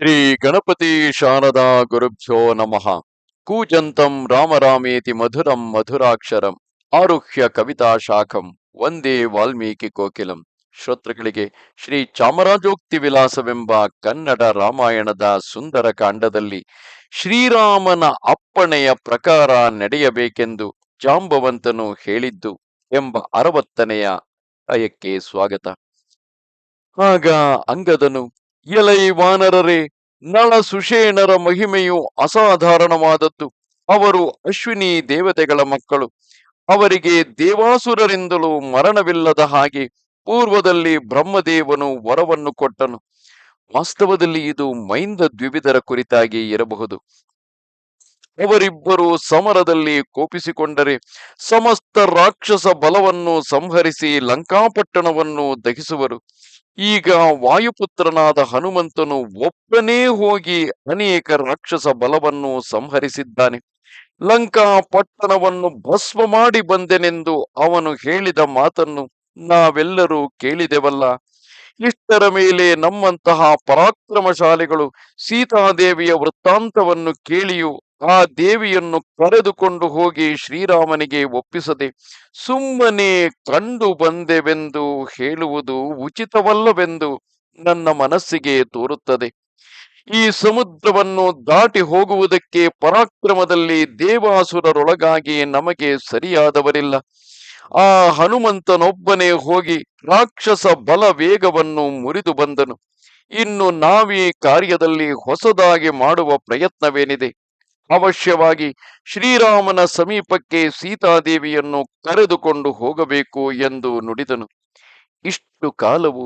ಶ್ರೀ ಗಣಪತಿ ಶಾರದಾ ಗುರುಭ್ಯೋ ನಮಃ. ಕೂಜಂತಂ ರಾಮರಾಮೇತಿ ಮಧುರಂ ಮಧುರಾಕ್ಷರಂ. ಆರುಹ್ಯ ಕವಿತಾ ಶಾಖಂ. ಒಂದೇ ವಾಲ್ಮೀಕಿ ಕೋಕಿಲಂ. ಶ್ರೋತೃಗಳಿಗೆ ಶ್ರೀ ಚಾಮರಾಜೋಕ್ತಿ ವಿಲಾಸವೆಂಬ ಕನ್ನಡ ರಾಮಾಯಣದ ಸುಂದರ ಕಾಂಡದಲ್ಲಿ ಶ್ರೀರಾಮನ ಅಪ್ಪಣೆಯ ಪ್ರಕಾರ ನಡೆಯಬೇಕೆಂದು ಜಾಂಬವಂತನು ಹೇಳಿದ್ದು ಎಂಬ ಅರವತ್ತನೆಯ ಅಯಕ್ಕೆ ಸ್ವಾಗತ. ಆಗ ಅಂಗದನು ಎಲೈ ವಾನರರೇ ನಳ ಸುಷೇಣರ ಮಹಿಮೆಯು ಅಸಾಧಾರಣವಾದದ್ದು. ಅವರು ಅಶ್ವಿನಿ ದೇವತೆಗಳ ಮಕ್ಕಳು. ಅವರಿಗೆ ದೇವಾಸುರರಿಂದಲೂ ಮರಣವಿಲ್ಲದ ಹಾಗೆ ಪೂರ್ವದಲ್ಲಿ ಬ್ರಹ್ಮದೇವನು ವರವನ್ನು ಕೊಟ್ಟನು. ವಾಸ್ತವದಲ್ಲಿ ಇದು ಮೈಂದ ದ್ವಿವಿಧರ ಕುರಿತಾಗಿ ಇರಬಹುದು. ಅವರಿಬ್ಬರು ಸಮರದಲ್ಲಿ ಕೋಪಿಸಿಕೊಂಡರೆ ಸಮಸ್ತ ರಾಕ್ಷಸ ಬಲವನ್ನು ಸಂಹರಿಸಿ ಲಂಕಾಪಟ್ಟಣವನ್ನು ದಹಿಸುವರು. ಈಗ ವಾಯುಪುತ್ರನಾದ ಹನುಮಂತನು ಒಬ್ಬನೇ ಹೋಗಿ ಅನೇಕ ರಾಕ್ಷಸ ಬಲವನ್ನು ಸಂಹರಿಸಿದ್ದಾನೆ. ಲಂಕಾ ಪಟ್ಟಣವನ್ನು ಭಸ್ಮ ಮಾಡಿ ಬಂದೆನೆಂದು ಅವನು ಹೇಳಿದ ಮಾತನ್ನು ನಾವೆಲ್ಲರೂ ಕೇಳಿದೆವಲ್ಲ. ಇಷ್ಟರ ಮೇಲೆ ನಮ್ಮಂತಹ ಪರಾಕ್ರಮಶಾಲಿಗಳು ಸೀತಾದೇವಿಯ ವೃತ್ತಾಂತವನ್ನು ಕೇಳಿಯೂ ಆ ದೇವಿಯನ್ನು ಕರೆದುಕೊಂಡು ಹೋಗಿ ಶ್ರೀರಾಮನಿಗೆ ಒಪ್ಪಿಸದೆ, ಸುಮ್ಮನೆ ಕಂಡು ಬಂದೆವೆಂದು ಹೇಳುವುದು ಉಚಿತವಲ್ಲವೆಂದು ನನ್ನ ಮನಸ್ಸಿಗೆ ತೋರುತ್ತದೆ. ಈ ಸಮುದ್ರವನ್ನು ದಾಟಿ ಹೋಗುವುದಕ್ಕೆ ಪರಾಕ್ರಮದಲ್ಲಿ ದೇವಾಸುರರೊಳಗಾಗಿ ನಮಗೆ ಸರಿಯಾದವರಿಲ್ಲ. ಆ ಹನುಮಂತನೊಬ್ಬನೇ ಹೋಗಿ ರಾಕ್ಷಸ ಬಲ ವೇಗವನ್ನು ಮುರಿದು ಬಂದನು. ಇನ್ನು ನಾವೀ ಕಾರ್ಯದಲ್ಲಿ ಹೊಸದಾಗಿ ಮಾಡುವ ಪ್ರಯತ್ನವೇನಿದೆ? ಅವಶ್ಯವಾಗಿ ಶ್ರೀರಾಮನ ಸಮೀಪಕ್ಕೆ ಸೀತಾದೇವಿಯನ್ನು ಕರೆದುಕೊಂಡು ಹೋಗಬೇಕು ಎಂದು ನುಡಿದನು. ಇಷ್ಟು ಕಾಲವು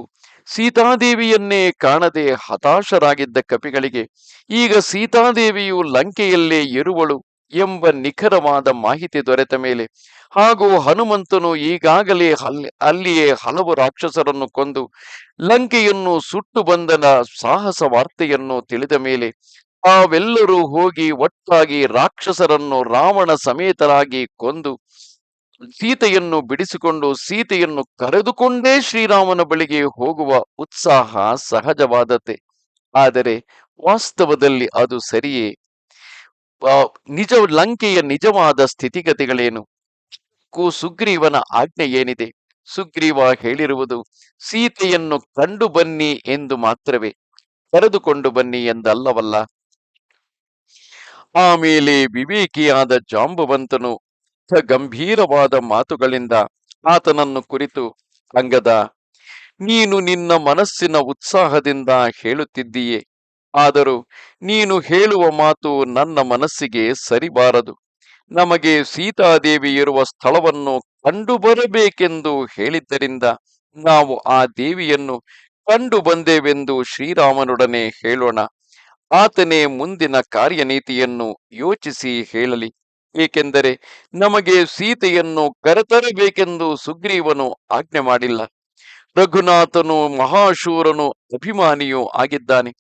ಸೀತಾದೇವಿಯನ್ನೇ ಕಾಣದೆ ಹತಾಶರಾಗಿದ್ದ ಕಪಿಗಳಿಗೆ, ಈಗ ಸೀತಾದೇವಿಯು ಲಂಕೆಯಲ್ಲೇ ಇರುವಳು ಎಂಬ ನಿಖರವಾದ ಮಾಹಿತಿ ದೊರೆತ ಮೇಲೆ ಹಾಗೂ ಹನುಮಂತನು ಈಗಾಗಲೇ ಅಲ್ಲಿ ಅಲ್ಲಿಯೇ ಹಲವು ರಾಕ್ಷಸರನ್ನು ಕೊಂದು ಲಂಕೆಯನ್ನು ಸುಟ್ಟು ಬಂದನ ಸಾಹಸ ವಾರ್ತೆಯನ್ನು ತಿಳಿದ ಮೇಲೆ ತಾವೆಲ್ಲರೂ ಹೋಗಿ ಒಟ್ಟಾಗಿ ರಾಕ್ಷಸರನ್ನು ರಾವಣ ಸಮೇತರಾಗಿ ಕೊಂದು ಸೀತೆಯನ್ನು ಬಿಡಿಸಿಕೊಂಡು ಸೀತೆಯನ್ನು ಕರೆದುಕೊಂಡೇ ಶ್ರೀರಾಮನ ಬಳಿಗೆ ಹೋಗುವ ಉತ್ಸಾಹ ಸಹಜವಾದತೆ ಆದರೆ ವಾಸ್ತವದಲ್ಲಿ ಅದು ಸರಿಯೇ? ನಿಜ, ಲಂಕೆಯ ನಿಜವಾದ ಸ್ಥಿತಿಗತಿಗಳೇನು? ಸುಗ್ರೀವನ ಆಜ್ಞೆ ಏನಿದೆ? ಸುಗ್ರೀವ ಹೇಳಿರುವುದು, ಸೀತೆಯನ್ನು ಕಂಡು ಬನ್ನಿ ಎಂದು ಮಾತ್ರವೇ. ಕರೆದುಕೊಂಡು ಬನ್ನಿ ಎಂದಲ್ಲವಲ್ಲ? ಆಮೇಲೆ ವಿವೇಕಿಯಾದ ಜಾಂಬುವಂತನು ಗಂಭೀರವಾದ ಮಾತುಗಳಿಂದ ಆತನನ್ನು ಕುರಿತು ಅಂಗದ ನೀನು ನಿನ್ನ ಮನಸ್ಸಿನ ಉತ್ಸಾಹದಿಂದ ಹೇಳುತ್ತಿದ್ದೀಯೆ. ಆದರೂ ನೀನು ಹೇಳುವ ಮಾತು ನನ್ನ ಮನಸ್ಸಿಗೆ ಸರಿಬಾರದು. ನಮಗೆ ಸೀತಾದೇವಿ ಇರುವ ಸ್ಥಳವನ್ನು ಕಂಡು ಬರಬೇಕೆಂದು ಹೇಳಿದ್ದರಿಂದ ನಾವು ಆ ದೇವಿಯನ್ನು ಕಂಡು ಬಂದೆವೆಂದು ಶ್ರೀರಾಮನೊಡನೆ ಹೇಳೋಣ. ಆತನೇ ಮುಂದಿನ ಕಾರ್ಯನೀತಿಯನ್ನು ಯೋಚಿಸಿ ಹೇಳಲಿ. ಏಕೆಂದರೆ ನಮಗೆ ಸೀತೆಯನ್ನು ಕರೆತರಬೇಕೆಂದು ಸುಗ್ರೀವನು ಆಜ್ಞೆ ಮಾಡಿಲ್ಲ. ರಘುನಾಥನು ಮಹಾಶೂರನು ಅಭಿಮಾನಿಯೂ ಆಗಿದ್ದಾನೆ.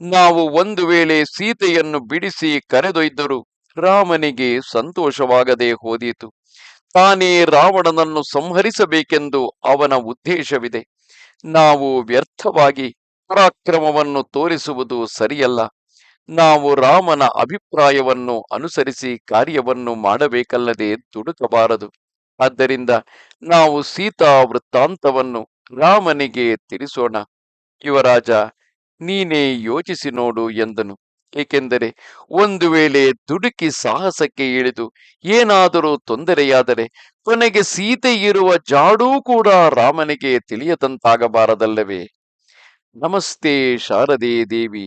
ನಾವು ಒಂದು ವೇಳೆ ಸೀತೆಯನ್ನು ಬಿಡಿಸಿ ಕರೆದೊಯ್ದರೂ ರಾಮನಿಗೆ ಸಂತೋಷವಾಗದೆ ಹೋದೀತು. ತಾನೇ ರಾವಣನನ್ನು ಸಂಹರಿಸಬೇಕೆಂದು ಅವನ ಉದ್ದೇಶವಿದೆ. ನಾವು ವ್ಯರ್ಥವಾಗಿ ಪರಾಕ್ರಮವನ್ನು ತೋರಿಸುವುದು ಸರಿಯಲ್ಲ. ನಾವು ರಾಮನ ಅಭಿಪ್ರಾಯವನ್ನು ಅನುಸರಿಸಿ ಕಾರ್ಯವನ್ನು ಮಾಡಬೇಕಲ್ಲದೆ ದುಡುಕಬಾರದು ಆದ್ದರಿಂದ ನಾವು ಸೀತಾ ವೃತ್ತಾಂತವನ್ನು ರಾಮನಿಗೆ ತಿಳಿಸೋಣ. ಯುವರಾಜ, ನೀನೇ ಯೋಚಿಸಿ ನೋಡು ಎಂದನು. ಏಕೆಂದರೆ ಒಂದು ವೇಳೆ ದುಡುಕಿ ಸಾಹಸಕ್ಕೆ ಇಳಿದು ಏನಾದರೂ ತೊಂದರೆಯಾದರೆ ಕೊನೆಗೆ ಸೀತೆ ಇರುವ ಜಾಡೂ ಕೂಡ ರಾಮನಿಗೆ ತಿಳಿಯದಂತಾಗಬಾರದಲ್ಲವೇ? ನಮಸ್ತೆ ಶಾರದೆ ದೇವಿ.